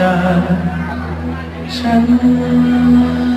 จากฉัน